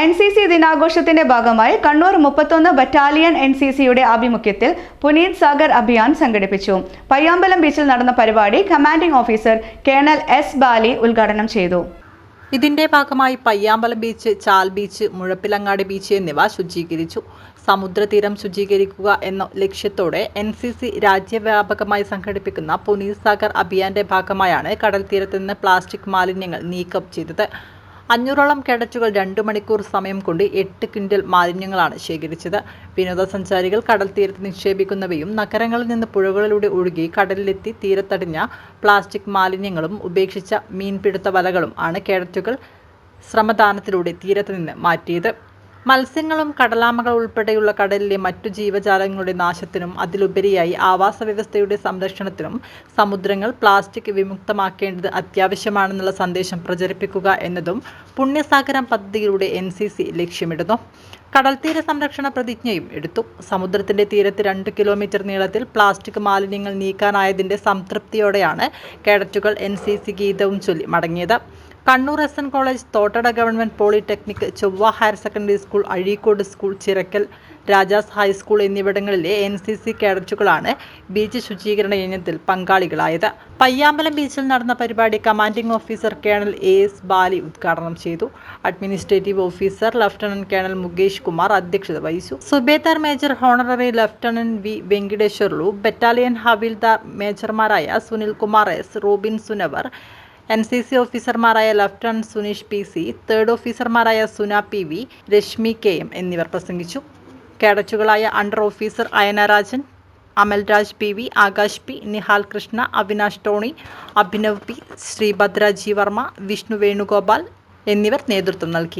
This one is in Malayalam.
എൻ സി സി ദിനാഘോഷത്തിന്റെ ഭാഗമായി കണ്ണൂർ മുപ്പത്തൊന്ന് ബറ്റാലിയൻ എൻ സി സിയുടെ ആഭിമുഖ്യത്തിൽ പുനീത് സാഗർ അഭിയാൻ സംഘടിപ്പിച്ചു. പയ്യാമ്പലം ബീച്ചിൽ നടന്ന പരിപാടി commanding officer colonel S Bali ഉദ്ഘാടനം ചെയ്തു. ഇതിന്റെ ഭാഗമായി Payyambalam beach Chal beach Muzhappilangadi beach എന്നിവ ശുചീകരിച്ചു. സമുദ്രതീരം ശുചീകരിക്കുക എന്ന ലക്ഷ്യത്തോടെ എൻ സി സി രാജ്യവ്യാപകമായി സംഘടിപ്പിക്കുന്ന പുനീത് സാഗർ അഭിയാന്റെ ഭാഗമായാണ് കടൽ തീരത്ത് നിന്ന് പ്ലാസ്റ്റിക് മാലിന്യങ്ങൾ നീക്കം ചെയ്തത്. അഞ്ഞൂറോളം കേഡറ്റുകൾ രണ്ടു മണിക്കൂർ സമയം കൊണ്ട് എട്ട് ക്വിന്റൽ മാലിന്യങ്ങളാണ് ശേഖരിച്ചത്. വിനോദസഞ്ചാരികൾ കടൽ തീരത്ത് നിക്ഷേപിക്കുന്നവയും നഗരങ്ങളിൽ നിന്ന് പുഴകളിലൂടെ ഒഴുകി കടലിലെത്തി തീരത്തടിഞ്ഞ പ്ലാസ്റ്റിക് മാലിന്യങ്ങളും ഉപേക്ഷിച്ച മീൻപിടുത്ത വലകളും ആണ് കേഡറ്റുകൾ ശ്രമദാനത്തിലൂടെ തീരത്ത് നിന്ന് മാറ്റിയത്. മത്സ്യങ്ങളും കടലാമകൾ ഉൾപ്പെടെയുള്ള കടലിലെ മറ്റു ജീവജാലങ്ങളുടെ നാശത്തിനും അതിലുപരിയായി ആവാസ വ്യവസ്ഥയുടെ സംരക്ഷണത്തിനും സമുദ്രങ്ങൾ പ്ലാസ്റ്റിക് വിമുക്തമാക്കേണ്ടത് അത്യാവശ്യമാണെന്നുള്ള സന്ദേശം പ്രചരിപ്പിക്കുക എന്നതും പുണ്യസാഗരം പദ്ധതിയിലൂടെ എൻ ലക്ഷ്യമിടുന്നു. കടൽത്തീര സംരക്ഷണ പ്രതിജ്ഞയും എടുത്തു. സമുദ്രത്തിന്റെ തീരത്ത് രണ്ട് കിലോമീറ്റർ നീളത്തിൽ പ്ലാസ്റ്റിക് മാലിന്യങ്ങൾ നീക്കാനായതിന്റെ സംതൃപ്തിയോടെയാണ് കേഡറ്റുകൾ എൻ സി സി ഗീതവും ചൊല്ലി മടങ്ങിയത്. Kannur S N college Thottada government polytechnic Chovva higher secondary school Azhikode school Chirakkal Rajas high school എന്നിവിടങ്ങളിലെ എൻ സി സി കേഡറ്റുകളാണ് ബീച്ച് ശുചീകരണ യജ്ഞത്തിൽ പങ്കാളികളായത്. പയ്യാമ്പലം ബീച്ചിൽ നടന്ന പരിപാടി commanding officer colonel A S Bali ഉദ്ഘാടനം ചെയ്തു. Administrative officer lieutenant colonel Mukesh Kumar അധ്യക്ഷത വഹിച്ചു. Subedar major honorary lieutenant V Venkateswarlu battalion havildar മേജർമാരായ Sunil Kumar S Robin സുനവർ എൻ സി സി ഓഫീസർമാരായ lieutenant Suneesh P C third ഓഫീസർമാരായ സുന P V Reshmi K M എന്നിവർ പ്രസംഗിച്ചു. കേഡറ്റുകളായ under officer Ayanarajan Amalraj P V Akash P Nihal Krishna Avinash Tony Abhinav P Sreebhadra G Varma Vishnu Venugopal എന്നിവർ നേതൃത്വം നൽകി.